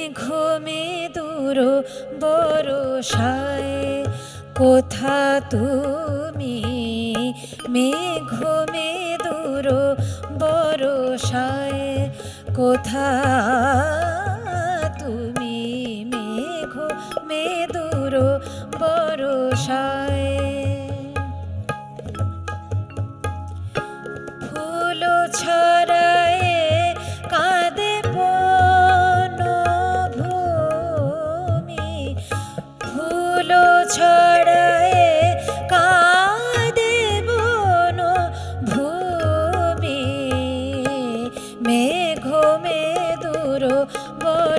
মেদুর বরসায় কোথা তুমি? মেঘ মেদুর বরসায় কোথা তুমি? মেঘ মেদুর বরসায়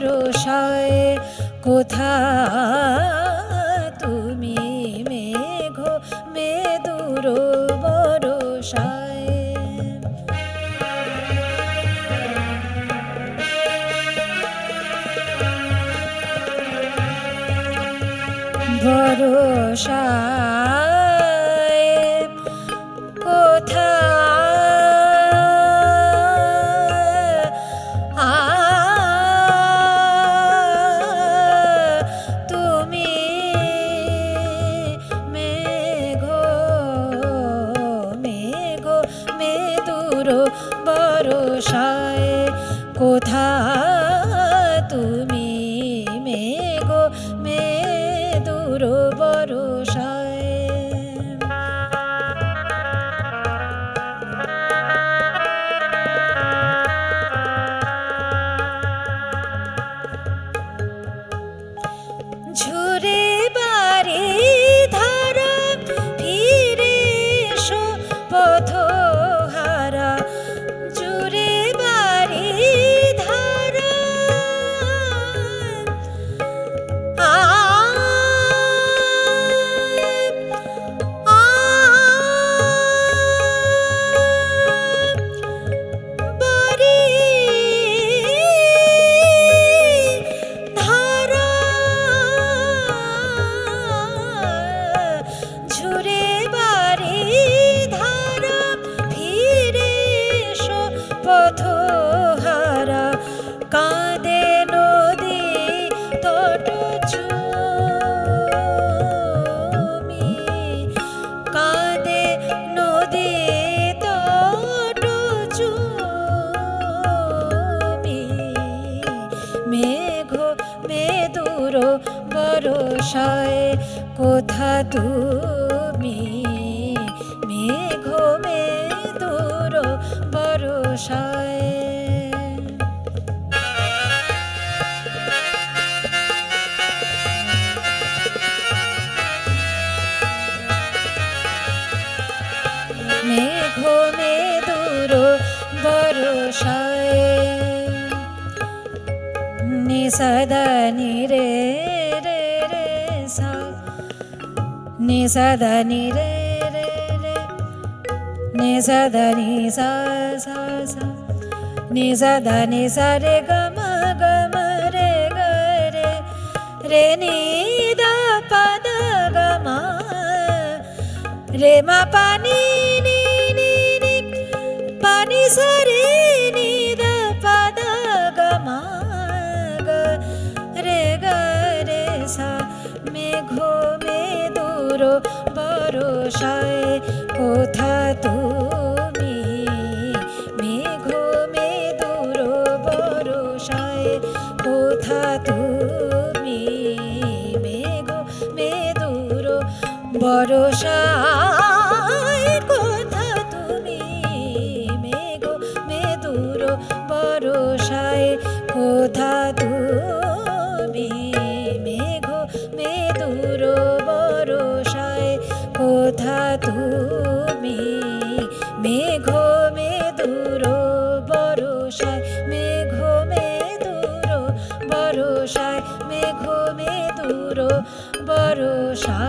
বরসায় কোথা তুমি মেঘ মেদুর ভরসায়? বরসায় কোথা তুমি মেঘ মেদুর বরসায় তুমি মেঘ মেদুর বরসায়। মেঘ মেদুর বরসায়। নিষদনি রে ni sa da ni re re re ni sa da ni sa sa sa ni sa da ni sa re ga ma ga ma re ga re re ni da pa da ga ma re ma pa ni ni ni ni pa ni sa re ni da pa da ga ma ga re ga re sa me gho me বরসায় কোথা তুমি? মেঘ মেদুর বরসায় কোথা তুমি? মেঘ মেদুর বরসায় বড় সা